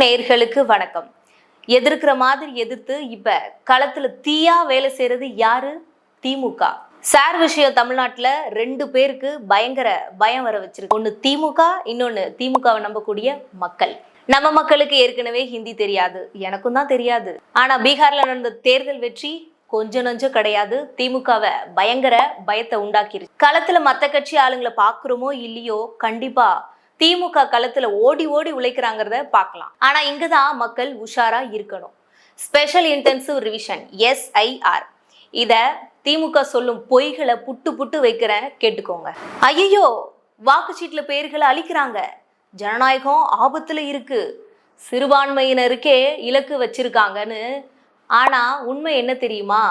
நேர்களுக்கு வணக்கம். எதிர்க்கிற மாதிரி எதிர்த்து இப்ப களத்துல தீயா வேலை செய்யறது யாரு? திமுக. சார் விஷயம் தமிழ்நாட்டுல ரெண்டு பேருக்கு பயங்கர பயம் வர வச்சிருக்கு. ஒன்னு திமுக இன்னொன்னு திமுகவை நம்பக்கூடிய மக்கள். நம்ம மக்களுக்கு ஏற்கனவே ஹிந்தி தெரியாது. எனக்கும் தான் தெரியாது. ஆனா பீகார்ல நடந்த தேர்தல் வெற்றி கொஞ்சம் நஞ்சம் கிடையாது. திமுகவை பயங்கர பயத்தை உண்டாக்கிருச்சு. களத்துல மத்த கட்சி ஆளுங்களை பாக்குறோமோ இல்லையோ கண்டிப்பா திமுக களத்துல ஓடி ஓடி உழைக்கிறாங்கிறத பார்க்கலாம். ஆனா இங்கதான் மக்கள் உஷாரா இருக்கணும். ஸ்பெஷல் இன்டென்சிவ் ரிவிஷன் எஸ்ஐஆர் இத திமுக சொல்லும் பொய்களை புட்டு புட்டு வைக்கிறேன் கேட்டுக்கோங்க. ஐயோ வாக்குச்சீட்டுல பெயர்களை அழிக்கிறாங்க. ஜனநாயகம் ஆபத்துல இருக்கு. சிறுபான்மையினருக்கே இலக்கு வச்சிருக்காங்கன்னு. ஆனா உண்மை என்ன தெரியுமா?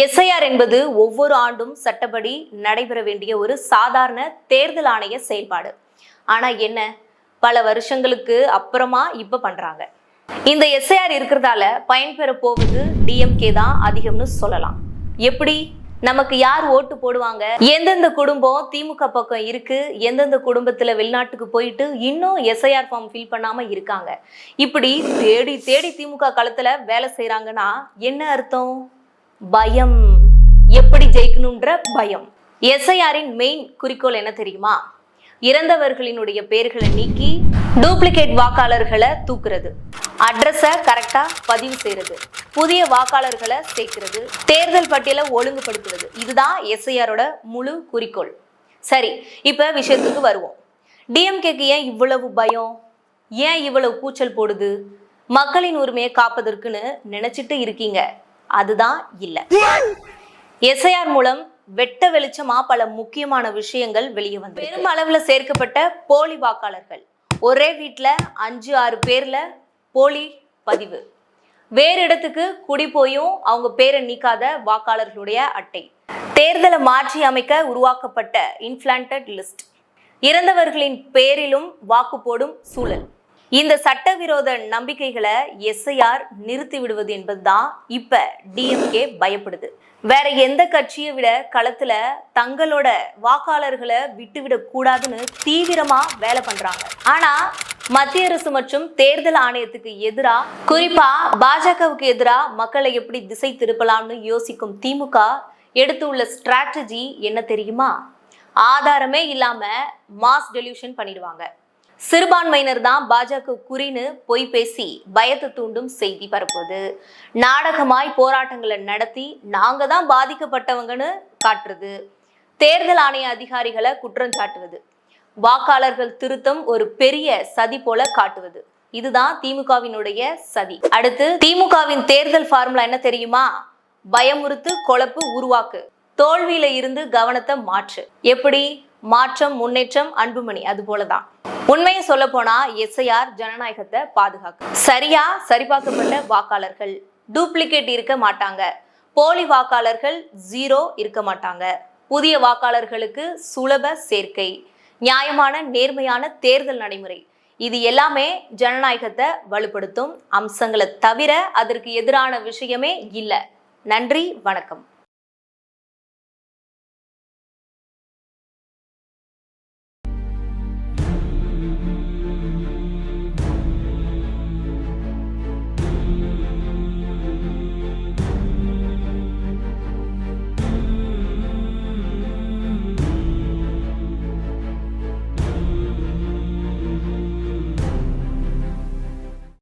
எஸ்ஐஆர் என்பது ஒவ்வொரு ஆண்டும் சட்டப்படி நடைபெற வேண்டிய ஒரு சாதாரண தேர்தல் ஆணைய செயல்பாடு. ஆனால் என்ன? பல வருஷங்களுக்கு அப்புறமா இப்போ பண்ணுறாங்க இந்த எஸ்ஐஆர் இருக்கிறதால பயன்பெற போவது டிஎம்கே தான் அதிகம்னு சொல்லலாம். எப்படி? நமக்கு யார் ஓட்டு போடுவாங்க? எந்தெந்த குடும்பம் திமுக பக்கம் இருக்கு? எந்தெந்த குடும்பத்துல வெளிநாட்டுக்கு போயிட்டு இன்னும் எஸ்ஐஆர் ஃபார்ம் ஃபில் பண்ணாம இருக்காங்க? இப்படி தேடி தேடி திமுக காலத்துல வேலை செய்யறாங்கன்னா என்ன அர்த்தம்? பயம். எப்படி ஜெயிக்கணுன்ற பயம். எஸ்ஐஆரின் மெயின் குறிக்கோள் என்ன தெரியுமா? இறந்தவர்களினுடைய பெயர்களை நீக்கி டூப்ளிகேட் வாக்காளர்களை தூக்குறது. அட்ரஸை கரெக்டாக பதிவு செய்கிறது புதிய வாக்காளர்களை சேர்க்கிறது. தேர்தல் பட்டியலை ஒழுங்குபடுத்துவது. இதுதான் எஸ்ஐஆரோட முழு குறிக்கோள். சரி இப்போ விஷயத்துக்கு வருவோம். டிஎம்கேக்கு ஏன் இவ்வளவு பயம்? ஏன் இவ்வளவு கூச்சல் போடுது? மக்களின் உரிமையை காப்பதற்குன்னு நினைச்சிட்டு இருக்கீங்க. அதுதான் இல்லை. எஸ்ஐஆர் மூலம் வெட்ட வெளிச்சமா பல முக்கியமான விஷயங்கள் வெளியே வந்து பெரும் அளவுல சேர்க்கப்பட்ட போலி வாக்காளர்கள். ஒரே வீட்டில் அஞ்சு ஆறு பேர்ல போலி பதிவு. வேறு இடத்துக்கு குடி போயும் அவங்க பேரை நீக்காத வாக்காளர்களுடைய அட்டை. தேர்தலை மாற்றி அமைக்க உருவாக்கப்பட்ட இன்ஃபிளான்டட் லிஸ்ட் இறந்தவர்களின் பேரிலும் வாக்கு போடும் சூழல். இந்த சட்டவிரோத நம்பிக்கைகளை எஸ்ஐஆர் நிறுத்தி விடுவது என்பதுதான் இப்ப டிஎம்கே பயப்படுது. வேற எந்த கட்சியை விட களத்துல தங்களோட வாக்காளர்களை விட்டுவிடக் கூடாதுன்னு தீவிரமா வேலை பண்றாங்க. ஆனா மத்திய அரசு மற்றும் தேர்தல் ஆணையத்துக்கு எதிரா குறிப்பா பாஜகவுக்கு எதிரா மக்களை எப்படி திசை திருப்பலாம்னு யோசிக்கும் திமுக எடுத்துள்ள ஸ்ட்ராட்டஜி என்ன தெரியுமா? ஆதாரமே இல்லாம மாஸ் டெலியூஷன் பண்ணிடுவாங்க. சிறுபான்மையினர் தான் பாஜக குறின்னு பொய் பேசி பயத்தை தூண்டும் செய்தி பரப்புவது. நாடகமாய் போராட்டங்களை நடத்தி நாங்க தான் பாதிக்கப்பட்டவங்கன்னு காட்டுறது. தேர்தல் ஆணைய அதிகாரிகளை குற்றம் சாட்டுவது. வாக்காளர்கள் திருத்தம் ஒரு பெரிய சதி போல காட்டுவது. இதுதான் திமுகவினுடைய சதி. அடுத்து திமுகவின் தேர்தல் ஃபார்முலா என்ன தெரியுமா? பயமுறுத்து கொழப்பு உருவாக்கு. தோல்வியில இருந்து கவனத்தை மாற்று. எப்படி? மாற்றம் முன்னேற்றம் அன்புமணி அது போலதான். உண்மையை சொல்ல போனா எஸ்ஐஆர் ஜனநாயகத்தை பாதுகாக்க சரியா சரிபார்க்கப்பட்ட வாக்காளர்கள் டூப்ளிகேட் இருக்க மாட்டாங்க. போலி வாக்காளர்கள் ஜீரோ இருக்க மாட்டாங்க. புதிய வாக்காளர்களுக்கு சுலப சேர்க்கை. நியாயமான நேர்மையான தேர்தல் நடைமுறை. இது எல்லாமே ஜனநாயகத்தை வலுப்படுத்தும் அம்சங்களை தவிர அதற்கு எதிரான விஷயமே இல்லை. நன்றி வணக்கம்.